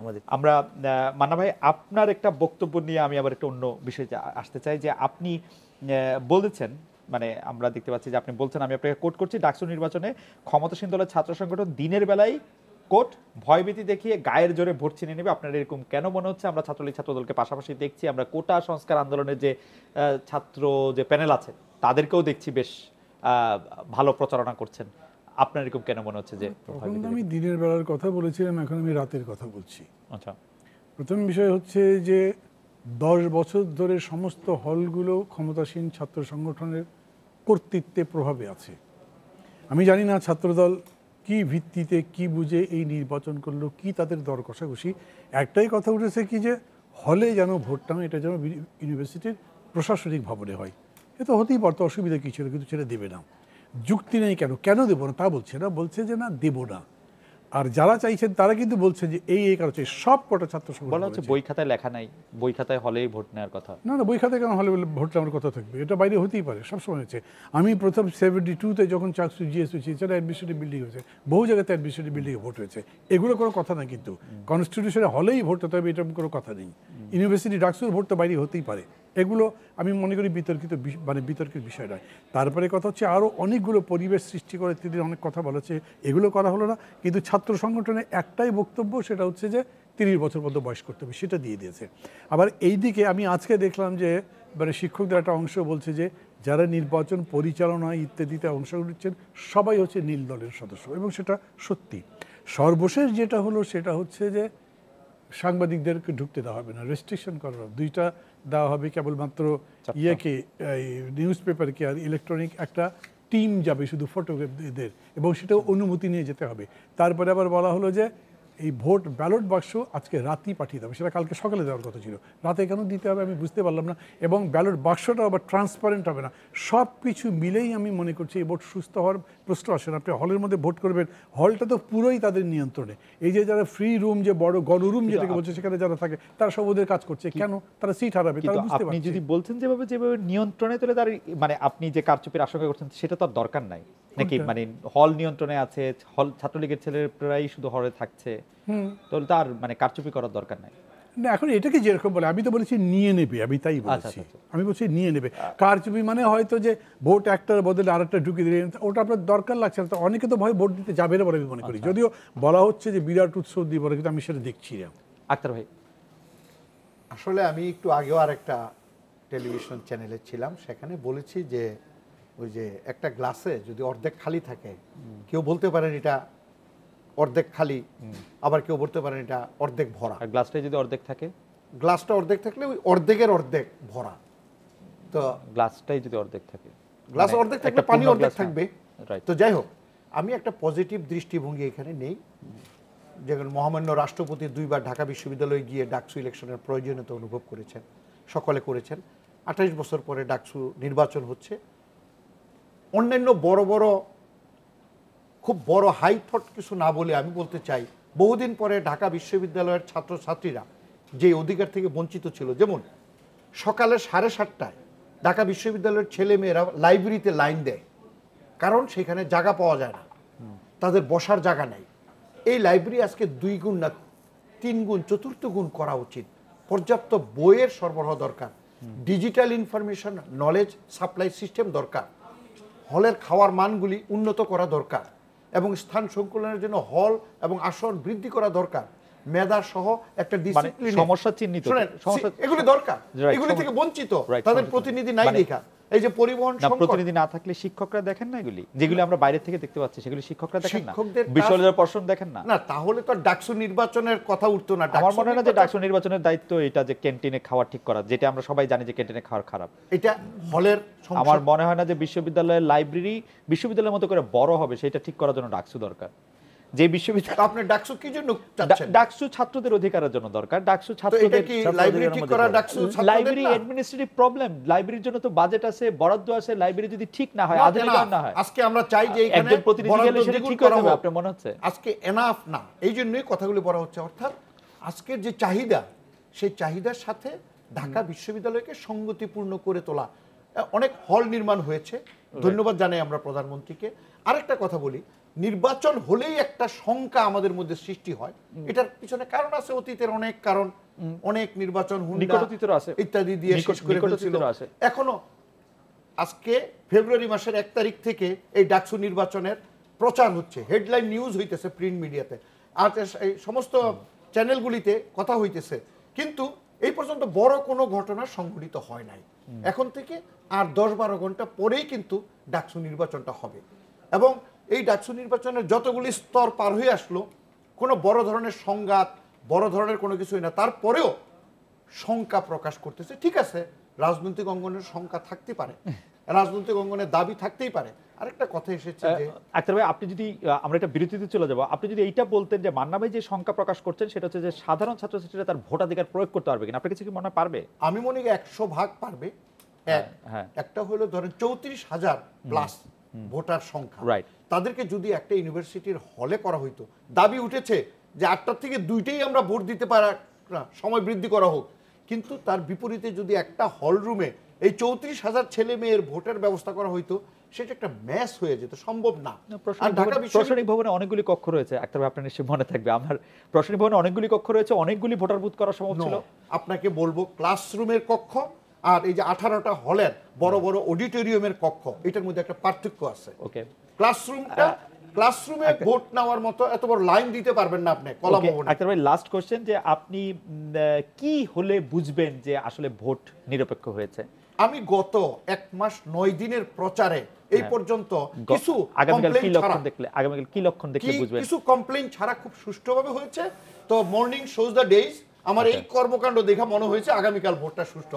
আমাদের আমরা মান্না ভাই, আপনার একটা বক্তব্য নিয়ে আমি আবার একটা অন্য বিষয়ে আসতে চাই যে আপনি বলেছেন মানে আমরা দেখতে পাচ্ছি যে আপনি বলছেন, আমি আপনাকে কোট করছি, ডাকসু নির্বাচনে ক্ষমতাসীন দলের ছাত্র সংগঠন দিনের বেলায় কোট ভয়ভীতি দেখিয়ে গায়ের জোরে ভোট ছিনে নেবে। আপনার এরকম কেন মনে হচ্ছে? আমরা ছাত্রলীগ, ছাত্রদলকে পাশাপাশি দেখছি, আমরা কোটা সংস্কার আন্দোলনের যে ছাত্র যে প্যানেল আছে, তাদেরকেও দেখছি বেশ ভালো প্রচারণা করছেন। আপনার এরকম কেন মনে হচ্ছে যে তখন আমি দিনের বেলার কথা বলেছিলাম এখন আমি রাতের কথা বলছি। আচ্ছা। প্রথম বিষয় হচ্ছে যে দশ বছর ধরে সমস্ত হলগুলো ক্ষমতাসীন ছাত্র সংগঠনের কর্তৃত্বে প্রভাবে আছে। আমি জানি না ছাত্রদল কি ভিত্তিতে কি বুঝে এই নির্বাচন করল কি তাদের দর কষাকষি। একটাই কথা উঠেছে কি যে হলে যেন ভোটটা এটা যেন ইউনিভার্সিটির প্রশাসনিক ভবনে হয়। এ তো হতেই পারতো অসুবিধা কী ছিল কিন্তু সেটা দেবে না। যুক্তি নেই কেন? কেন দেবো না? তা বলছে না। বলছে যে না দেবো না। আর যারা চাইছেন তারা কিন্তু বলছেন যে এই এই কারণে সব কটা ছাত্র বলা হচ্ছে বই খাতায় লেখা নাই। বই খাতায় হলেই ভোট নেওয়ার কথা। না না বই খাতায় কেন হলে ভোট আমার কথা থাকবে? এটা বাইরে হতেই পারে সবসময় হচ্ছে। আমি প্রথম সেভেন্টি টুতে যখন চাকসু জিএস হয়েছি সেটা অ্যাডমিনিস্ট্রেটিভ বিল্ডিং হয়েছে বহু জায়গাতে অ্যাডমিনিস্ট্রেটিভ বিল্ডিংয়ে ভোট হয়েছে। এগুলো কোনো কথা না কিন্তু। কনস্টিটিউশনে হলেই ভোট হতে হবে এরকম কোনো কথা নেই। ইউনিভার্সিটি ডাকসুর ভোট তো বাইরে হতেই পারে। এগুলো আমি মনে করি বিতর্কিত মানে বিতর্কের বিষয় নয়। তারপরে কথা হচ্ছে আরও অনেকগুলো পরিবেশ সৃষ্টি করে তিনি অনেক কথা বলা হচ্ছে এগুলো করা হলো না। কিন্তু ছাত্র সংগঠনে একটাই বক্তব্য, সেটা হচ্ছে যে তিরিশ বছর পর্যন্ত বয়স করতে হবে, সেটা দিয়ে দিয়েছে। আবার এই দিকে আমি আজকে দেখলাম যে মানে শিক্ষকদের একটা অংশ বলছে যে, যারা নির্বাচন পরিচালনা ইত্যাদিতে অংশ নিচ্ছেন সবাই হচ্ছে নীল দলের সদস্য, এবং সেটা সত্যি। সর্বশেষ যেটা হলো, সেটা হচ্ছে যে, সাংবাদিকদেরকে ঢুকতে দেওয়া হবে না রেস্ট্রিকশন করা দুইটা দেওয়া হবে কেবলমাত্র ইয়েকে নিউজ পেপারকে আর ইলেকট্রনিক একটা টিম যাবে শুধু ফটোগ্রাফদের এবং সেটাও অনুমতি নিয়ে যেতে হবে। তারপরে আবার বলা হলো যে এই ভোট ব্যালট বাক্স আজকে রাতেই পাঠিয়ে দেবে। সেটা কালকে সকালে দেওয়ার কথা ছিল। রাতে কেন দিতে হবে আমি বুঝতে পারলাম না। এবং ব্যালট বাক্সটা আবার ট্রান্সপারেন্ট হবে না। সব কিছু মিলেই আমি মনে করছি এই ভোট সুস্থ হওয়ার প্রশ্ন আসে না। আপনি হলের মধ্যে ভোট করবেন হলটা তো পুরোই তাদের নিয়ন্ত্রণে। এই যে যারা ফ্রি রুম যে বড় গণরুম যেটাকে বলছে সেখানে যারা থাকে তারা সব ওদের কাজ করছে। কেন? তারা সিট হারাবে তারা বুঝতে পারছে। যদি বলছেন যেভাবে যেভাবে নিয়ন্ত্রণে তোলে তার মানে আপনি যে কারচুপির আশঙ্কা করছেন সেটা তো আর দরকার নাই। নাকি মানে হল নিয়ন্ত্রণে আছে হল ছাত্রলীগের ছেলেরাই শুধু হলে থাকছে। তাহলে তার মানে কারচুপি করার দরকার নাই। না এখন এটাকে যেরকম বলে আমি তো বলেছি নিয়ে নেবে আমি তাই বলছি। আচ্ছা, আচ্ছা। আমি বলছি নিয়ে নেবে। কারচুপি মানে হয়তো যে ভোট একটার বদলে আরেকটা ঢুকিয়ে দিলেন ওটা আপনার দরকার লাগছে না। তো অনেকে তো ভয় ভোট দিতে যাবে না বলে আমি মনে আচ্ছা। করি যদিও বলা হচ্ছে যে বিরাট উৎসব দিয়ে বলে কিন্তু আমি সেটা দেখছি না। আক্তার ভাই। আসলে আমি একটু আগেও আর একটা টেলিভিশন চ্যানেলে ছিলাম সেখানে বলেছি যে ওই যে একটা গ্লাসে যদি অর্ধেক খালি থাকে কেউ বলতে পারেন এটা অর্ধেক খালি আবার কেউ বলতে পারেন এটা অর্ধেক ভরা। আর গ্লাসটাই যদি অর্ধেক থাকে? গ্লাসটা অর্ধেক থাকলে ওই অর্ধেকের অর্ধেক ভরা। তো গ্লাসটাই যদি অর্ধেক থাকে। গ্লাস মানে অর্ধেক থাকলে পানি অর্ধেক থাকবে। তো যাই হোক আমি একটা পজিটিভ দৃষ্টিভঙ্গি এখানে নেই। যেমন মহামান্য রাষ্ট্রপতি দুইবার ঢাকা বিশ্ববিদ্যালয়ে গিয়ে ডাকসু ইলেকশনের প্রয়োজনীয়তা অনুভব করেছেন সকলে করেছেন। আঠাইশ বছর পরে ডাকসু নির্বাচন হচ্ছে। অন্যান্য বড় বড়, খুব বড় হাই থট কিছু না বলে আমি বলতে চাই, বহুদিন পরে ঢাকা বিশ্ববিদ্যালয়ের ছাত্রছাত্রীরা যে অধিকার থেকে বঞ্চিত ছিল, যেমন সকালে সাড়ে সাতটায় ঢাকা বিশ্ববিদ্যালয়ের ছেলে মেয়েরা লাইব্রেরিতে লাইন দেয়, কারণ সেখানে জায়গা পাওয়া যায় না, তাদের বসার জায়গা নেই। এই লাইব্রেরি আজকে দুই গুণ না, তিন গুণ, চতুর্থ গুণ করা উচিত। পর্যাপ্ত বইয়ের সরবরাহ দরকার, digital information, knowledge, supply system দরকার। হলের খাওয়ার মানগুলি উন্নত করা দরকার এবং স্থান সংকুলনের জন্য হল এবং আসন বৃদ্ধি করা দরকার। মেধা সহ একটা ডিসিপ্লিন সমস্যা চিহ্নিত। এগুলি দরকার। এগুলি থেকে বঞ্চিত। তাদের প্রতিনিধি নাই লেখা। দেখা এই যে পরিবহন সংকট। প্রতিনিধি না থাকলে শিক্ষকরা দেখেন না এগুলি? যেগুলি আমরা বাইরে থেকে দেখতে পাচ্ছি সেগুলি শিক্ষকরা দেখেন না? শিক্ষকদের বিশ্ববিদ্যালয় পর্ষদ দেখেন না? না তাহলে তো ডাকসু নির্বাচনের কথা উঠতো না। আমার মনে হয় না যে ডাকসু নির্বাচনের দায়িত্ব এটা যে ক্যান্টিনে খাওয়া ঠিক করা যেটা আমরা সবাই জানি যে ক্যান্টিনে খাওয়ার খারাপ। এটা হলের আমার মনে হয় না যে বিশ্ববিদ্যালয়ের লাইব্রেরি বিশ্ববিদ্যালয়ের মতো করে বড় হবে সেটা ঠিক করার জন্য ডাকসু দরকার। যে বিশ্ববিদ্যালয় আপনি ডাকসু কি জন্য চাচ্ছেন? ডাকসু ছাত্রদের অধিকারের জন্য দরকার। ডাকসু তো এটা ছাত্রদের কি লাইব্রেরি ঠিক করা ডাকসু ছাত্রদের লাইব্রেরি অ্যাডমিনিস্ট্রেটিভ প্রবলেম লাইব্রেরির জন্য তো বাজেট আছে বরাদ্দ আছে লাইব্রেরি যদি ঠিক না হয় আধুনিকরণ না হয়। আজকে আমরা চাই যে এখানে একজন প্রতিনিধি গেলে সেটা ঠিক করা হোক। আপনার মনে হচ্ছে? আজকে এনাফ না। এই জন্যই কথাগুলি বলা হচ্ছে। অর্থাৎ আজকের যে চাহিদা সেই চাহিদার সাথে ঢাকা বিশ্ববিদ্যালয়কে সঙ্গতিপূর্ণ করে তোলা অনেক হল নির্মাণ হয়েছে। ধন্যবাদ জানাই আমরা প্রধানমন্ত্রীকে। আরেকটা কথা বলি নির্বাচন হলেই একটা শঙ্কা আমাদের মধ্যে সৃষ্টি হয়। এটার পিছনে কারণ আছে অতীতের অনেক কারণ অনেক নির্বাচন। ইত্যাদি দিয়ে শেষ করে। এখনও আজকে ফেব্রুয়ারি মাসের এক তারিখ থেকে এই ডাকসু নির্বাচনের প্রচার হচ্ছে। হেডলাইন নিউজ হইতেছে প্রিন্ট মিডিয়াতে। আর এই সমস্ত চ্যানেলগুলিতে কথা হইতেছে। কিন্তু এই পর্যন্ত বড় কোনো ঘটনা সংঘটিত হয় নাই। এখন থেকে আর দশ বারো ঘণ্টা পরেই কিন্তু ডাকসু নির্বাচনটা হবে। এবং এই ডাকসু নির্বাচনের যতগুলি স্তর পার হয়ে আসলো কোনো বড় ধরনের সংঘাত বড় ধরনের কোনো কিছুই না। তারপরেও শঙ্কা প্রকাশ করতেছে। ঠিক আছে রাজনৈতিক অঙ্গনের শঙ্কা থাকতে পারে রাজনৈতিক অঙ্গনের দাবি থাকতেই পারে। আরেকটা কথা এসেছে যে আক্তার ভাই আপনি যদি আমরা একটা বিরতিতে চলে যাব। আপনি যদি এইটা বলতেন যে মান্না ভাই যে সংখ্যা প্রকাশ করছেন সেটা হচ্ছে যে সাধারণ ছাত্রছাত্রীরা তার ভোটাধিকার প্রয়োগ করতে পারবে কিনা? আপনার কাছে কি মনে পারবে? আমি মনে করি একশো ভাগ পারবে। এক হ্যাঁ। একটা হলো ধরেন চৌত্রিশ হাজার প্লাস ভোটার সংখ্যা। তাদেরকে যদি একটা ইউনিভার্সিটির হলে করা হইতো দাবি উঠেছে যে আটটার থেকে দুইটাই আমরা ভোট দিতে পারা সময় বৃদ্ধি করা হোক। কিন্তু তার বিপরীতে যদি একটা হল রুমে এই চৌত্রিশ হাজার ছেলে মেয়ের ভোটের ব্যবস্থা করা হইতো সেটা একটা ম্যাচ হয়ে যেত সম্ভব না। আর ঢাকা ভবনে- প্রশাসনিক ভবনে অনেকগুলি কক্ষ রয়েছে ভাই আপনার নিশ্চয়ই মনে থাকবে। আমার প্রশাসনিক ভবনে অনেকগুলি কক্ষ রয়েছে অনেকগুলি ভোটার বুথ করা সম্ভব ছিল। আপনাকে বলব ক্লাসরুমের কক্ষ আর এই যে আঠারোটা হলের বড় বড় অডিটোরিয়ামের কক্ষ এটার মধ্যে একটা পার্থক্য আছে। ওকে। ক্লাসরুমটা ক্লাসরুমে ভোট নেওয়ার মতো এত বড় লাইন দিতে পারবেন না আপনি কলা ভবনে। আক্তার ভাই লাস্ট কোশ্চেন যে আপনি কি হলে বুঝবেন যে আসলে ভোট নিরপেক্ষ হয়েছে? আমি গত এক মাস নয় দিনের প্রচারে এই হ্যাঁ। পর্যন্ত কিছু আগামীকাল কি লক্ষণ দেখলে আগামীকাল কি লক্ষণ দেখলে বুঝবেন? কিছু কমপ্লেন ছাড়া খুব সুষ্ঠুভাবে হয়েছে। তো মর্নিং শোজ দ্য ডেজ আমার এই কর্মকাণ্ড দেখা মনে হয়েছে আগামীকাল ভোটটা সুষ্ঠু।